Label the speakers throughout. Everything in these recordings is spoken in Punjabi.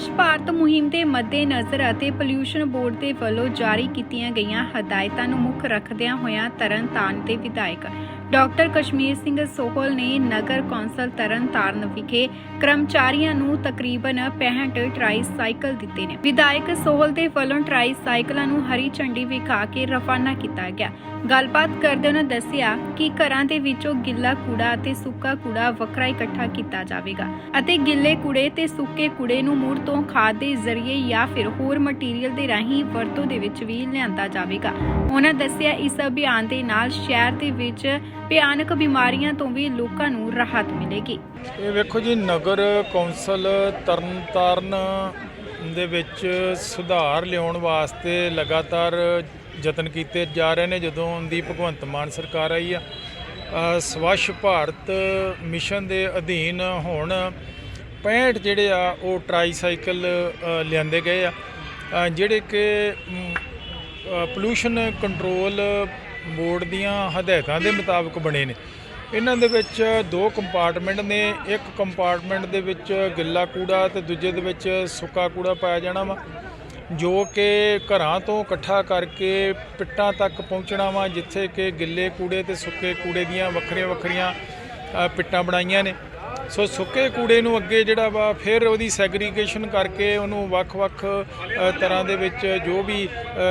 Speaker 1: ਸਵੱਛ ਭਾਰਤ ਮੁਹਿੰਮ ਦੇ ਮੱਦੇਨਜ਼ਰ ਅਤੇ ਪੋਲਿਊਸ਼ਨ ਬੋਰਡ ਦੇ ਵੱਲੋਂ ਜਾਰੀ ਕੀਤੀਆਂ ਗਈਆਂ ਹਦਾਇਤਾਂ ਨੂੰ ਮੁੱਖ ਰੱਖਦਿਆਂ ਹੋਇਆਂ ਤਰਨਤਾਰਨ ਦੇ ਵਿਧਾਇਕ ਡਾਕਟਰ ਕਸ਼ਮੀਰ ਸਿੰਘ ਸੋਹਲ ਨੇ ਨਗਰ ਕੌਂਸਲ ਤਰਨਤਾਰਨ ਵਿਖੇ ਕਰਮਚਾਰੀਆਂ ਨੂੰ ਤਕਰੀਬਨ 65 ਟਰਾਈ ਸਾਈਕਲ ਦਿੱਤੇ ਨੇ। ਵਿਧਾਇਕ ਸੋਹਲ ਦੇ ਵੱਲੋਂ ਟਰਾਈ ਸਾਈਕਲਾਂ ਨੂੰ ਹਰੀ ਝੰਡੀ ਵਿਖਾ ਕੇ ਰਵਾਨਾ ਕੀਤਾ ਗਿਆ। ਗੱਲਬਾਤ ਕਰਦੇ ਉਹਨਾਂ ਦੱਸਿਆ ਕਿ ਘਰਾਂ ਦੇ ਵਿੱਚੋਂ ਗਿੱਲਾ ਕੂੜਾ ਅਤੇ ਸੁੱਕਾ ਕੂੜਾ ਵੱਖਰਾ ਇਕੱਠਾ ਕੀਤਾ ਜਾਵੇਗਾ ਅਤੇ ਗਿੱਲੇ ਕੂੜੇ ਤੇ ਸੁੱਕੇ ਕੂੜੇ ਨੂੰ ਮੁੜ ਤੋਂ ਖਾਦ ਦੇ ਜ਼ਰੀਏ ਜਾਂ ਫਿਰ ਹੋਰ ਮਟੀਰੀਅਲ ਦੇ ਰਾਹੀਂ ਵਰਤੋਂ ਦੇ ਵਿੱਚ ਵੀ ਲਿਆਂਦਾ ਜਾਵੇਗਾ। ਉਹਨਾਂ ਦੱਸਿਆ ਇਸ ਅਭਿਆਨ ਦੇ ਨਾਲ ਸ਼ਹਿਰ ਦੇ ਵਿੱਚ ਭਿਆਨਕ ਬਿਮਾਰੀਆਂ ਤੋਂ ਵੀ ਲੋਕਾਂ ਨੂੰ ਰਾਹਤ ਮਿਲੇਗੀ।
Speaker 2: ਇਹ ਵੇਖੋ ਜੀ, ਨਗਰ ਕੌਂਸਲ ਤਰਨਤਾਰਨ ਦੇ ਵਿੱਚ ਸੁਧਾਰ ਲਿਆਉਣ ਵਾਸਤੇ ਲਗਾਤਾਰ ਯਤਨ ਕੀਤੇ ਜਾ ਰਹੇ ਨੇ ਜਦੋਂ ਦੀ ਭਗਵੰਤ ਮਾਨ ਸਰਕਾਰ ਆਈ ਆ। ਸਵੱਛ ਭਾਰਤ ਮਿਸ਼ਨ ਦੇ ਅਧੀਨ ਹੁਣ 65 ਜਿਹੜੇ ਆ, ਉਹ ਟਰਾਈਸਾਈਕਲ ਲਿਆਂਦੇ ਗਏ ਆ। ਜਿਹੜੇ ਕਿ ਪੋਲੂਸ਼ਨ ਕੰਟਰੋਲ ਬੋਰਡ ਦੀਆਂ ਹਦਾਇਤਾਂ ਦੇ ਮੁਤਾਬਕ ਬਣੇ ਨੇ। ਇਹਨਾਂ ਦੇ ਵਿੱਚ ਦੋ ਕੰਪਾਰਟਮੈਂਟ ਨੇ। ਇੱਕ ਕੰਪਾਰਟਮੈਂਟ ਦੇ ਵਿੱਚ ਗਿੱਲਾ ਕੂੜਾ ਤੇ ਦੂਜੇ ਦੇ ਵਿੱਚ ਸੁੱਕਾ ਕੂੜਾ ਪਾਇਆ ਜਾਣਾ ਵਾ। ਜੋ ਕਿ ਘਰਾਂ ਤੋਂ ਇਕੱਠਾ ਕਰਕੇ ਪਿੱਟਾਂ ਤੱਕ ਪਹੁੰਚਣਾ ਵਾ, ਜਿੱਥੇ ਕਿ ਗਿੱਲੇ ਕੂੜੇ ਤੇ ਸੁੱਕੇ ਕੂੜੇ ਦੀਆਂ ਵੱਖਰੀਆਂ ਵੱਖਰੀਆਂ ਪਿੱਟਾਂ ਬਣਾਈਆਂ ਨੇ। ਸੋ ਸੁੱਕੇ ਕੂੜੇ ਨੂੰ ਅੱਗੇ ਜਿਹੜਾ ਵਾ, ਫਿਰ ਉਹਦੀ ਸੈਗਰੀਗੇਸ਼ਨ ਕਰਕੇ ਉਹਨੂੰ ਵੱਖ-ਵੱਖ ਤਰ੍ਹਾਂ ਦੇ ਵਿੱਚ ਜੋ ਵੀ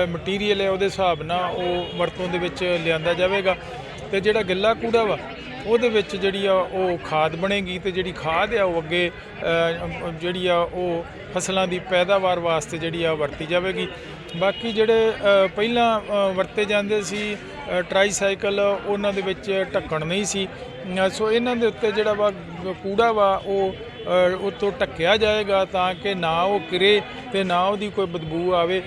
Speaker 2: ਮਟੀਰੀਅਲ ਹੈ, ਉਹਦੇ ਹਿਸਾਬ ਨਾਲ ਉਹ ਵਰਤੋਂ ਦੇ ਵਿੱਚ ਲਿਆਂਦਾ ਜਾਵੇਗਾ। ਤੇ ਜਿਹੜਾ ਗਿੱਲਾ ਕੂੜਾ ਵਾ ਉਹਦੇ ਵਿੱਚ ਜਿਹੜੀ ਆ ਉਹ ਖਾਦ ਬਣੇਗੀ ਤੇ ਜਿਹੜੀ ਖਾਦ ਆ ਉਹ ਅੱਗੇ ਜਿਹੜੀ ਆ ਉਹ ਫਸਲਾਂ ਦੀ ਪੈਦਾਵਾਰ ਵਾਸਤੇ ਜਿਹੜੀ ਆ ਵਰਤੀ ਜਾਵੇਗੀ। ਬਾਕੀ ਜਿਹੜੇ ਪਹਿਲਾਂ ਵਰਤੇ ਜਾਂਦੇ ਸੀ ਅ, ਟਰਾਈਸਾਈਕਲ ਉਹਨਾਂ ਦੇ ਵਿੱਚ ਢੱਕਣ ਨਹੀਂ ਸੀ। ਸੋ ਇਹਨਾਂ ਦੇ ਉੱਤੇ ਜਿਹੜਾ ਵਾ ਕੂੜਾ ਵਾ ਉਹ ਅ, ਉੱਤੋਂ ਢੱਕਿਆ ਜਾਏਗਾ ਤਾਂ ਕਿ ਨਾ ਉਹ ਕਿਰੇ ਤੇ ਨਾ ਉਹਦੀ ਕੋਈ ਬਦਬੂ ਆਵੇ।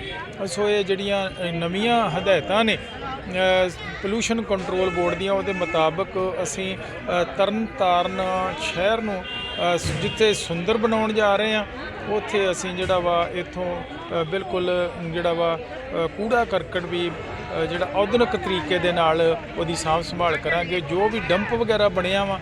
Speaker 2: ਸੋ ਇਹ ਜਿਹੜੀਆਂ ਨਵੀਆਂ ਹਦਾਇਤਾਂ ਨੇ ਪੋਲੂਸ਼ਨ ਕੰਟਰੋਲ ਬੋਰਡ ਦੀਆਂ ਉਹਦੇ ਮੁਤਾਬਕ ਅਸੀਂ ਅ, ਤਰਨਤਾਰਨ ਸ਼ਹਿਰ ਨੂੰ ਜਿੱਥੇ ਸੁੰਦਰ ਬਣਾਉਣ ਜਾ ਰਹੇ ਹਾਂ ਉੱਥੇ ਅਸੀਂ ਜਿਹੜਾ ਵਾ ਇੱਥੋਂ ਬਿਲਕੁਲ ਜਿਹੜਾ ਵਾ ਕੂੜਾ ਕਰਕਟ ਵੀ ਜਿਹੜਾ ਆਧੁਨਿਕ ਤਰੀਕੇ ਦੇ ਨਾਲ ਉਹਦੀ ਸਾਂਭ ਸੰਭਾਲ ਕਰਾਂਗੇ। ਜੋ ਵੀ ਡੰਪ ਵਗੈਰਾ ਬਣਿਆ ਵਾ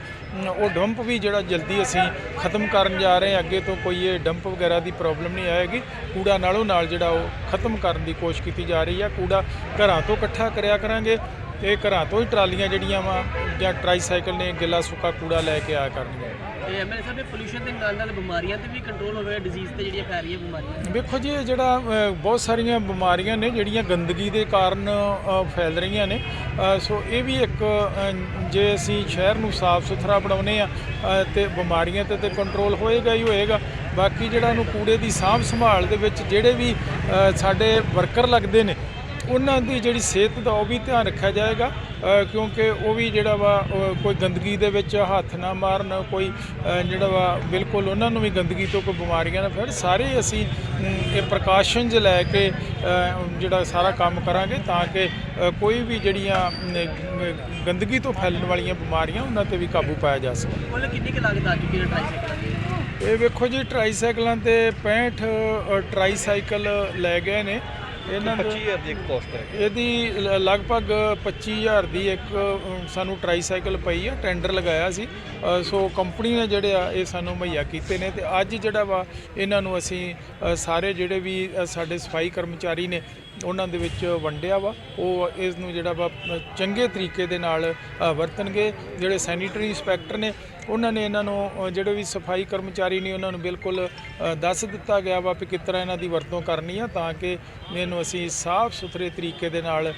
Speaker 2: ਉਹ ਡੰਪ ਵੀ ਜਿਹੜਾ ਜਲਦੀ ਅਸੀਂ ਖਤਮ ਕਰਨ ਜਾ ਰਹੇ ਹਾਂ। ਅੱਗੇ ਤੋਂ ਕੋਈ ਇਹ ਡੰਪ ਵਗੈਰਾ ਦੀ ਪ੍ਰੋਬਲਮ ਨਹੀਂ ਆਏਗੀ। ਕੂੜਾ ਨਾਲੋਂ ਨਾਲ ਜਿਹੜਾ ਉਹ ਖਤਮ ਕਰਨ ਦੀ ਕੋਸ਼ਿਸ਼ ਕੀਤੀ ਜਾ ਰਹੀ ਹੈ ਕੂੜਾ ਘਰਾਂ ਤੋਂ ਇਕੱਠਾ ਕਰਿਆ ਕਰਾਂਗੇ। ਤੇ ਘਰਾਂ ਤੋਂ ਹੀ ਟਰਾਲੀਆਂ ਜਿਹੜੀਆਂ ਵਾ ਜਾਂ ਟਰਾਈਸਾਈਕਲ ਨੇ ਗਿੱਲਾ ਸੁੱਕਾ ਕੂੜਾ ਲੈ ਕੇ ਆਇਆ ਕਰਨਗੀਆਂ
Speaker 3: ਤੇ ਐਮਐਲਏ ਸਾਹਿਬ ਪੋਲੂਸ਼ਨ ਦੇ ਨਾਲ ਨਾਲ ਬਿਮਾਰੀਆਂ ਤੇ ਵੀ ਕੰਟਰੋਲ ਹੋਵੇ ਡਿਜ਼ੀਜ਼ ਤੇ ਜਿਹੜੀਆਂ ਫੈਲ ਰਹੀਆਂ ਬਿਮਾਰੀਆਂ।
Speaker 2: ਵੇਖੋ ਜੀ ਇਹ ਜਿਹੜਾ ਬਹੁਤ ਸਾਰੀਆਂ ਬਿਮਾਰੀਆਂ ਨੇ ਜਿਹੜੀਆਂ ਗੰਦਗੀ ਦੇ ਕਾਰਨ ਫੈਲ ਰਹੀਆਂ ਨੇ। ਸੋ ਇਹ ਵੀ ਇੱਕ ਜੇ ਅਸੀਂ ਸ਼ਹਿਰ ਨੂੰ ਸਾਫ਼ ਸੁਥਰਾ ਬਣਾਉਨੇ ਆ ਤੇ ਬਿਮਾਰੀਆਂ ਤੇ ਤੇ ਕੰਟਰੋਲ ਹੋਏਗਾ ਹੀ ਹੋਏਗਾ। ਬਾਕੀ ਜਿਹੜਾ ਨੂੰ ਕੂੜੇ ਦੀ ਸਾਂਭ ਸੰਭਾਲ ਦੇ ਵਿੱਚ ਜਿਹੜੇ ਵੀ ਸਾਡੇ ਵਰਕਰ ਲੱਗਦੇ ਨੇ ਉਹਨਾਂ ਦੀ ਜਿਹੜੀ ਸਿਹਤ ਦਾ ਉਹ ਵੀ ਧਿਆਨ ਰੱਖਿਆ ਜਾਏਗਾ ਕਿਉਂਕਿ ਉਹ ਵੀ ਜਿਹੜਾ ਵਾ ਕੋਈ ਗੰਦਗੀ ਦੇ ਵਿੱਚ ਹੱਥ ਨਾ ਮਾਰਨ ਕੋਈ ਜਿਹੜਾ ਵਾ ਬਿਲਕੁਲ ਉਹਨਾਂ ਨੂੰ ਵੀ ਗੰਦਗੀ ਤੋਂ ਕੋਈ ਬਿਮਾਰੀਆਂ ਨਾ ਫਿਰ ਸਾਰੇ ਅਸੀਂ ਇਹ ਪ੍ਰੀਕਾਸ਼ਨਸ ਲੈ ਕੇ ਜਿਹੜਾ ਸਾਰਾ ਕੰਮ ਕਰਾਂਗੇ ਤਾਂ ਕਿ ਕੋਈ ਵੀ ਜਿਹੜੀਆਂ ਗੰਦਗੀ ਤੋਂ ਫੈਲਣ ਵਾਲੀਆਂ ਬਿਮਾਰੀਆਂ ਉਹਨਾਂ ਤੇ ਵੀ ਕਾਬੂ ਪਾਇਆ ਜਾ ਸਕੇ।
Speaker 3: ਕੁੱਲ ਕਿੰਨੀ ਕੁ ਲਾਗਤ ਆ ਚੁੱਕੀ ਹੈ ਟ੍ਰਾਈਸਾਈਕਲਾਂ
Speaker 2: ਇਹ ਵੇਖੋ ਜੀ ਟਰਾਈਸਾਈਕਲਾਂ ਤੇ 65 ਅ, ਟਰਾਈਸਾਈਕਲ ਲੈ ਗਏ ਨੇ। ਇਹਨਾਂ ਦੇ
Speaker 4: 25000 ਦੀ ਇੱਕ ਪੋਸਟ ਹੈ।
Speaker 2: ਇਹਦੀ ਲਗਭਗ 25000 ਦੀ ਇੱਕ ਸਾਨੂੰ ਟਰਾਈਸਾਈਕਲ ਪਈ ਆ ਟੈਂਡਰ ਲਗਾਇਆ ਸੀ। ਸੋ ਕੰਪਨੀ ਨੇ ਜਿਹੜੇ ਆ ਇਹ ਸਾਨੂੰ ਮੁਹੱਈਆ ਕੀਤੇ ਨੇ ਤੇ ਅੱਜ ਜਿਹੜਾ ਵਾ ਇਹਨਾਂ ਨੂੰ ਅਸੀਂ ਸਾਰੇ ਜਿਹੜੇ ਵੀ ਸਾਡੇ ਸਫ਼ਾਈ ਕਰਮਚਾਰੀ ਨੇ ਉਹਨਾਂ ਦੇ ਵਿੱਚ ਵੰਡਿਆ ਵਾ। ਉਹ ਇਸ ਨੂੰ ਜਿਹੜਾ ਵਾ, ਚੰਗੇ ਤਰੀਕੇ ਦੇ ਨਾਲ ਵਰਤਣਗੇ। ਜਿਹੜੇ ਸੈਨੀਟਰੀ ਇੰਸਪੈਕਟਰ ਨੇ, ਉਹਨਾਂ ਨੇ ਇਹਨਾਂ ਨੂੰ ਜਿਹੜੇ ਵੀ ਸਫ਼ਾਈ ਕਰਮਚਾਰੀ ਨੇ, ਉਹਨਾਂ ਨੂੰ ਬਿਲਕੁਲ ਦੱਸ ਦਿੱਤਾ ਗਿਆ ਵਾ ਕਿ ਕਿਸ ਤਰ੍ਹਾਂ ਇਹਨਾਂ ਦੀ ਵਰਤੋਂ ਕਰਨੀ ਆ, ਤਾਂ ਕਿ ਇਹਨੂੰ ਅਸੀਂ ਸਾਫ਼ ਸੁਥਰੇ ਤਰੀਕੇ ਦੇ ਨਾਲ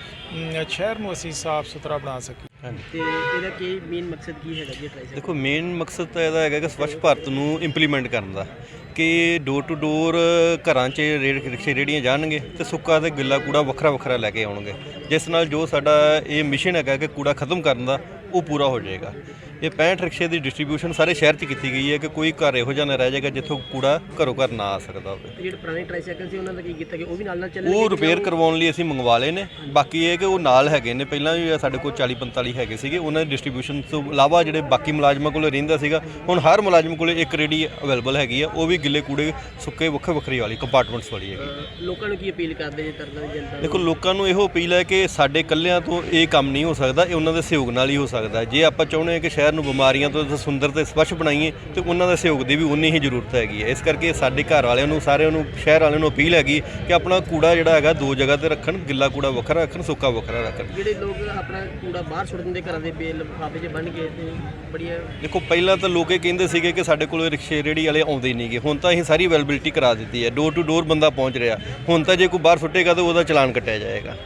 Speaker 2: ਸ਼ਹਿਰ ਨੂੰ ਅਸੀਂ ਸਾਫ਼ ਸੁਥਰਾ ਬਣਾ ਸਕੀਏ।
Speaker 3: ਤੇ ਇਹਦਾ ਕੀ ਮੇਨ ਮਕਸਦ ਕੀ ਹੈਗਾ ਜੀ ਟ੍ਰਾਈਸਾਈਕਲ
Speaker 4: ਦੇਖੋ ਮੇਨ ਮਕਸਦ ਤਾਂ ਇਹਦਾ ਹੈਗਾ ਕਿ ਸਵੱਛ ਭਾਰਤ ਨੂੰ ਇੰਪਲੀਮੈਂਟ ਕਰਨ ਦਾ ਕਿ ਡੋਰ ਟੂ ਡੋਰ ਘਰਾਂ 'ਚ ਰੇੜ ਰਿਕਸ਼ੇ ਰੇੜੀਆਂ ਜਾਣਗੇ ਤੇ ਸੁੱਕਾ ਤੇ ਗਿੱਲਾ ਕੂੜਾ ਵੱਖਰਾ ਵੱਖਰਾ ਲੈ ਕੇ ਆਉਣਗੇ। ਜਿਸ ਨਾਲ ਜੋ ਸਾਡਾ ਇਹ ਮਿਸ਼ਨ ਹੈਗਾ ਕਿ ਕੂੜਾ ਖਤਮ ਕਰਨ ਦਾ ਉਹ ਪੂਰਾ ਹੋ ਜਾਏਗਾ। ਇਹ 65 ਰਿਕਸ਼ੇ ਦੀ ਡਿਸਟ੍ਰੀਬਿਊਸ਼ਨ ਸਾਰੇ ਸ਼ਹਿਰ 'ਚ ਕੀਤੀ ਗਈ ਹੈ ਕਿ ਕੋਈ ਘਰ ਇਹੋ ਜਿਹਾ ਨਾ ਰਹਿ ਜਾਏਗਾ ਜਿੱਥੋਂ ਕੂੜਾ ਘਰੋਂ ਘਰ ਨਾ ਆ ਸਕਦਾ ਹੋਵੇ।
Speaker 3: ਜਿਹੜੇ ਪੁਰਾਣੇ ਟ੍ਰਾਈਸਾਈਕਲ ਸੀ ਉਹਨਾਂ ਦਾ ਕੀ ਕੀਤਾ ਗਿਆ? ਉਹ ਵੀ ਨਾਲ ਨਾਲ ਚੱਲਣਗੇ
Speaker 4: ਉਹ ਰਿਪੇਅਰ ਕਰਵਾਉਣ ਲਈ ਅਸੀਂ ਮੰਗਵਾ ਲਏ ਨੇ। ਬਾਕੀ ਇਹ ਕਿ ਉਹ ਨਾਲ ਹੈਗੇ ਨੇ। ਪਹਿਲਾਂ ਵੀ ਸਾਡੇ ਕੋਲ 40 45 ਹੈਗੇ ਸੀਗੇ। ਉਹਨਾਂ ਦੀ ਡਿਸਟ੍ਰੀਬਿਊਸ਼ਨ ਤੋਂ ਇਲਾਵਾ ਜਿਹੜੇ ਬਾਕੀ ਮੁਲਾਜ਼ਮਾਂ ਕੋਲ ਰਹਿੰਦਾ ਸੀਗਾ ਹੁਣ ਹਰ ਮੁਲਾਜ਼ਮ ਕੋਲ ਇੱਕ ਰੇੜੀ ਅਵੇਲੇਬਲ ਹੈਗੀ ਆ। ਉਹ ਵੀ ਗਿੱਲੇ ਕੂੜੇ ਸੁੱਕੇ ਵੱਖਰੇ ਵੱਖਰੀ ਵਾਲੀ ਕੰਪਾਰਟਮੈਂਟਸ ਵਾਲੀ ਹੈਗੀ।
Speaker 3: ਲੋਕਾਂ ਨੂੰ ਕੀ ਅਪੀਲ ਕਰਦੇ ਜੀ ਤਰਨਾ ਦੀ ਜਨਤਾ?
Speaker 4: ਦੇਖੋ ਲੋਕਾਂ ਨੂੰ ਇਹੋ ਅਪੀਲ ਹੈ ਕਿ ਸਾਡੇ ਇਕੱਲਿਆਂ ਤੋਂ ਇਹ ਕੰਮ ਨਹੀਂ ਹੋ ਸਕਦਾ। ਇਹ ਉਹਨਾਂ ਦੇ ਸਹਿਯੋਗ ਨਾਲ ਹੀ ਹੋ ਸਕਦਾ। ਜੇ ਆਪਾਂ ਚਾਹੁੰਦੇ ਹਾਂ ਕਿ ਸ਼ਹਿਰ ਸ਼ਹਿਰ ਨੂੰ ਬਿਮਾਰੀਆਂ ਤੋਂ ਸੁੰਦਰ ਤੇ ਸਵੱਛ ਬਣਾਈਏ ਤੇ ਉਹਨਾਂ ਦਾ ਸਹਿਯੋਗ ਦੀ ਵੀ ਉਨੀ ਹੀ ਜ਼ਰੂਰਤ ਹੈਗੀ ਹੈ। ਇਸ ਕਰਕੇ ਸਾਡੇ ਘਰ ਵਾਲਿਆਂ ਨੂੰ ਸਾਰਿਆਂ ਨੂੰ ਸ਼ਹਿਰ ਵਾਲਿਆਂ ਨੂੰ ਅਪੀਲ ਹੈਗੀ ਕਿ ਆਪਣਾ ਕੂੜਾ ਜਿਹੜਾ ਹੈਗਾ ਦੋ ਜਗ੍ਹਾ ਤੇ ਰੱਖਣ ਗਿੱਲਾ ਕੂੜਾ ਵੱਖਰਾ ਰੱਖਣ ਸੁੱਕਾ ਵੱਖਰਾ ਰੱਖਣ।
Speaker 3: ਜਿਹੜੇ ਲੋਕ ਆਪਣਾ ਕੂੜਾ ਬਾਹਰ ਸੁੱਟ ਦਿੰਦੇ ਘਰਾਂ ਦੇ ਬੇਲ ਲਿਫਾਫੇ 'ਚ ਬੰਨ ਕੇ ਤੇ ਬੜੀਆਂ
Speaker 4: ਦੇਖੋ ਪਹਿਲਾਂ ਤਾਂ ਲੋਕ ਇਹ ਕਹਿੰਦੇ ਸੀਗੇ ਕਿ ਸਾਡੇ ਕੋਲ ਰਿਕਸ਼ੇ ਰੇੜੀ ਵਾਲੇ ਆਉਂਦੇ ਨਹੀਂਗੇ ਹੁਣ ਤਾਂ ਅਸੀਂ ਸਾਰੀ ਅਵੇਲੇਬਿਲਟੀ ਕਰਾ ਦਿੱਤੀ ਹੈ। ਡੋਰ ਟੂ ਡੋਰ ਬੰਦਾ ਪਹੁੰਚ ਰਿਹਾ। ਹੁਣ ਤਾਂ ਜੇ ਕੋਈ ਬਾਹਰ ਸੁੱਟੇਗਾ ਤਾਂ ਉਹਦਾ ਚਲਾਨ ਕੱਟਿਆ ਜਾਏਗਾ।